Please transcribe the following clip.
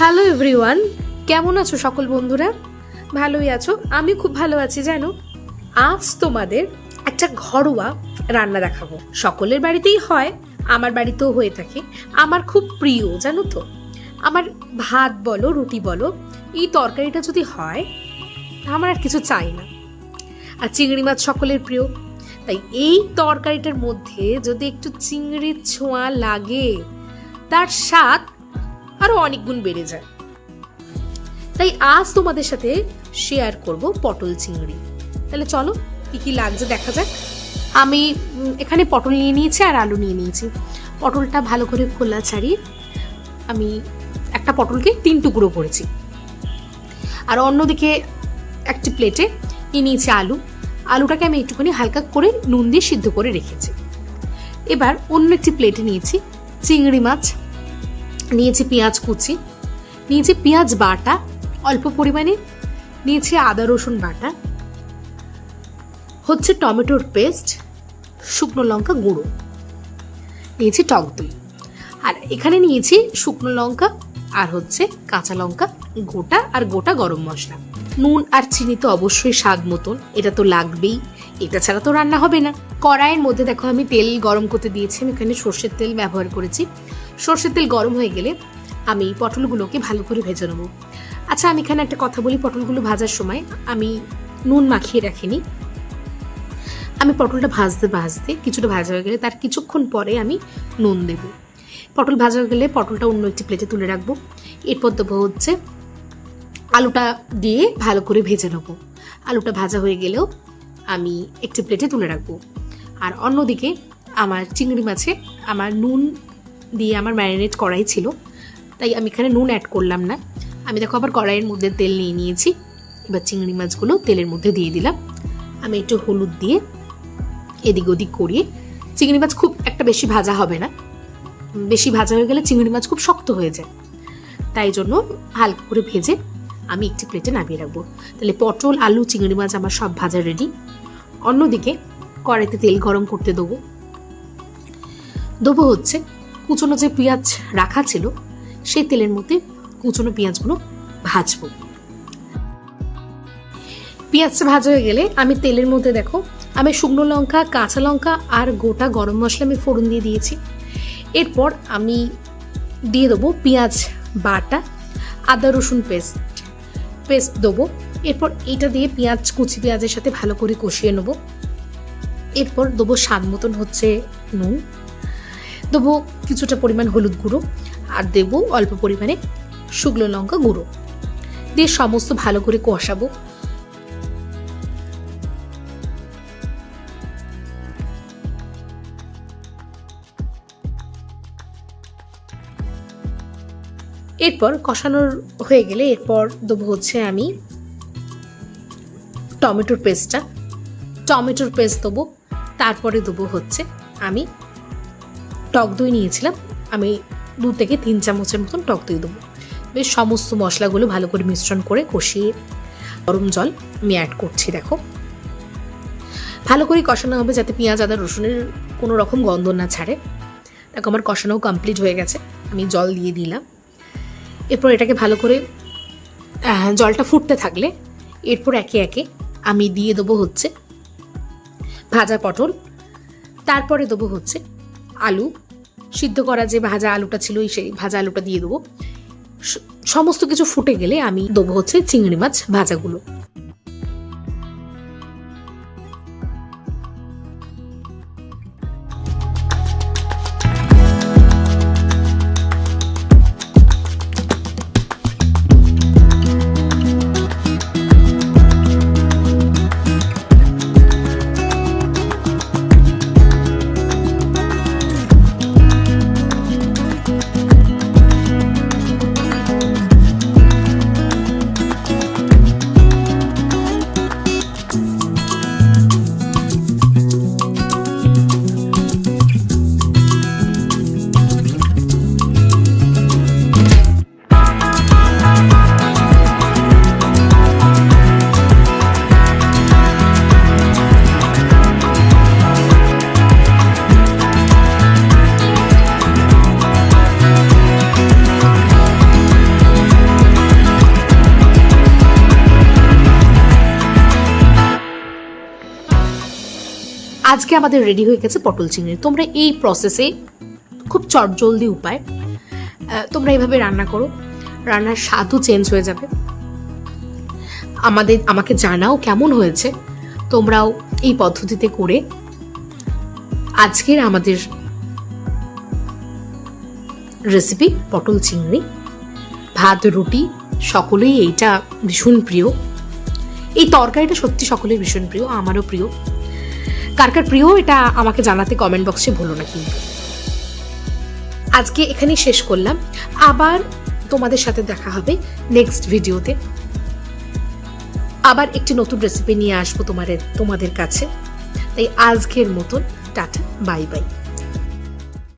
Hello everyone, কেমন আছো সকল বন্ধুরা? ভালোই আছো? আমি খুব ভালো আছি, জানো? আজ তোমাদের একটা ঘরোয়া রান্না দেখাবো। সকলের বাড়িতেই হয়, আমার বাড়িতেও হয়ে থাকে। আমার খুব প্রিয়, জানো তো? আমার ভাত বলো, রুটি বলো, এই তরকারিটা যদি হয়, আমার আর কিছু চাই না। আর চিংড়ি মাছ সকলের প্রিয়। তাই এই তরকারিটার মধ্যে যদি একটু চিংড়ির ছোঁয়া লাগে, তার স্বাদ আরও অনেক গুণ বেড়ে যায়। তাই আজ তোমাদের সাথে শেয়ার করব পটল চিংড়ি। তাহলে চলো, কি কি লাগছে দেখা যাক। আমি এখানে পটল নিয়ে নিয়েছি আর আলু নিয়ে নিয়েছি। পটলটা ভালো করে খোলা ছাড়িয়ে আমি একটা পটলকে তিন টুকরো করেছি। আর অন্যদিকে একটি প্লেটে নিয়ে নিয়েছি আলু। আলুটাকে আমি একটুখানি হালকা করে নুন দিয়ে সিদ্ধ করে রেখেছি। এবার অন্য একটি প্লেটে নিয়েছি চিংড়ি মাছ। নিয়েছি পেঁয়াজ কুচি, নিয়েছি পেঁয়াজ বাটা, অল্প পরিমাণে নিয়েছি আদা রসুন বাটা, হচ্ছে টমেটোর পেস্ট, শুকনো লঙ্কা গুঁড়ো, নিয়েছি টক দই। আর এখানে নিয়েছি শুকনো লঙ্কা আর হচ্ছে কাঁচা লঙ্কা গোটা আর গোটা গরম মশলা। নুন আর চিনি তো অবশ্যই স্বাদ মতন, এটা তো লাগবেই। এটা ছাড়া তো রান্না হবে না। কড়াইয়ের মধ্যে দেখো আমি তেল গরম করতে দিয়েছি, আমি এখানে সর্ষের তেল ব্যবহার করেছি। সর্ষের তেল গরম হয়ে গেলে আমি পটলগুলোকে ভালো করে ভেজে নেব। আচ্ছা আমি এখানে একটা কথা বলি, পটলগুলো ভাজার সময় আমি নুন মাখিয়ে রাখিনি। আমি পটলটা ভাজতে ভাজতে কিছুটা ভাজা হয়ে গেলে তার কিছুক্ষণ পরে আমি নুন দেব। পটল ভাজা হয়ে গেলে পটলটা অন্য একটি প্লেটে তুলে রাখব। এরপর দেবো হচ্ছে আলুটা দিয়ে ভালো করে ভেজে নেব। আলুটা ভাজা হয়ে গেলেও আমি একটি প্লেটে তুলে রাখব। আর অন্যদিকে আমার চিংড়ি মাছে আমার নুন দিয়ে আমার ম্যারিনেট করাই ছিল। তাই আমি এখানে নুন অ্যাড করলাম না। আমি দেখো আবার কড়াইয়ের মধ্যে তেল নিয়ে নিয়েছি। এবার চিংড়ি মাছগুলো তেলের মধ্যে দিয়ে দিলাম। আমি একটু হলুদ দিয়ে এদিক ওদিক করিয়ে চিংড়ি মাছ খুব একটা বেশি ভাজা হবে না। বেশি ভাজা হয়ে গেলে চিংড়ি মাছ খুব শক্ত হয়ে যায়। তাই জন্য হালকা করে ভেজে আমি একটি প্লেটে নামিয়ে রাখব। তাহলে পটল, আলু, চিংড়ি মাছ আমার সব ভাজা রেডি অন্যদিকে কড়াইতে তেল গরম করতে দেবো। দেবো হচ্ছে কুচনো যে পেঁয়াজ রাখা ছিল, সেই তেলের মধ্যে কুচনো পেঁয়াজগুলো ভাজবো। পেঁয়াজটা ভাজা হয়ে গেলে আমি তেলের মধ্যে দেখো, আমি শুকনো লঙ্কা, কাঁচা লঙ্কা আর গোটা গরম মশলা আমি ফোড়ন দিয়ে দিয়েছি। এরপর আমি দিয়ে দেবো পেঁয়াজ বাটা, আদা রসুন পেস্ট। পেস্ট দেবো, এরপর এটা দিয়ে পেঁয়াজ কুচি পেঁয়াজের সাথে ভালো করে কষিয়ে নেব। এরপর দেবো স্বাদ মতন হচ্ছে নুন। দেবো কিছুটা পরিমাণ হলুদ গুঁড়ো আর দেবো অল্প পরিমাণে শুকনো লঙ্কা গুঁড়ো। দিয়ে সমস্ত ভালো করে কষাবো। এরপর কষানোর হয়ে গেলে এরপর দেবো হচ্ছে আমি টমেটোর পেস্টটা। টমেটোর পেস্ট দেবো, তারপরে দেবো হচ্ছে আমি টক দই নিয়েছিলাম। আমি দু থেকে তিন চামচের মতন টক দই দেবো। বেশ সমস্ত মশলাগুলো ভালো করে মিশ্রণ করে কষিয়ে গরম জল আমি অ্যাড করছি, দেখো। ভালো করে কষানো হবে যাতে পেঁয়াজ, আদা, রসুনের কোনো রকম গন্ধ না ছাড়ে। দেখো, আমার কষানোও কমপ্লিট হয়ে গেছে। আমি জল দিয়ে দিলাম। এরপর এটাকে ভালো করে জলটা ফুটতে থাকলে এরপর একে একে আমি দিয়ে দেবো হচ্ছে ভাজা পটল। তারপরে দেবো হচ্ছে আলু, সিদ্ধ করা যে ভাজা আলুটা ছিল সেই ভাজা আলুটা দিয়ে দেবো। সমস্ত কিছু ফুটে গেলে আমি দেবো হচ্ছে চিংড়ি মাছ ভাজাগুলো। আজকে আমাদের রেডি হয়ে গেছে পটল চিংড়ি। তোমরা এই প্রসেসে খুব চটজলদি উপায় তোমরা এইভাবে রান্না করো। রান্নার স্বাদও চেঞ্জ হয়ে যাবে। আমাদের, আমাকে জানাও কেমন হয়েছে। তোমরাও এই পদ্ধতিতে করে আজকের আমাদের রেসিপি পটল চিংড়ি, ভাত, রুটি, সকলেই এইটা ভীষণ প্রিয়। এই তরকারিটা সত্যি সকলের ভীষণ প্রিয়, আমারও প্রিয়। কার কার প্রিয়, এটা আমাকে জানাতে কমেন্ট বক্সে ভুলো না কিন্তু। আজকে এখানেই শেষ করলাম। আবার তোমাদের সাথে দেখা হবে নেক্সট ভিডিওতে আবার একটি নতুন রেসিপি নিয়ে আসব তোমাদের তোমাদের কাছে। তাই আজকের মতন, টাটা বাই বাই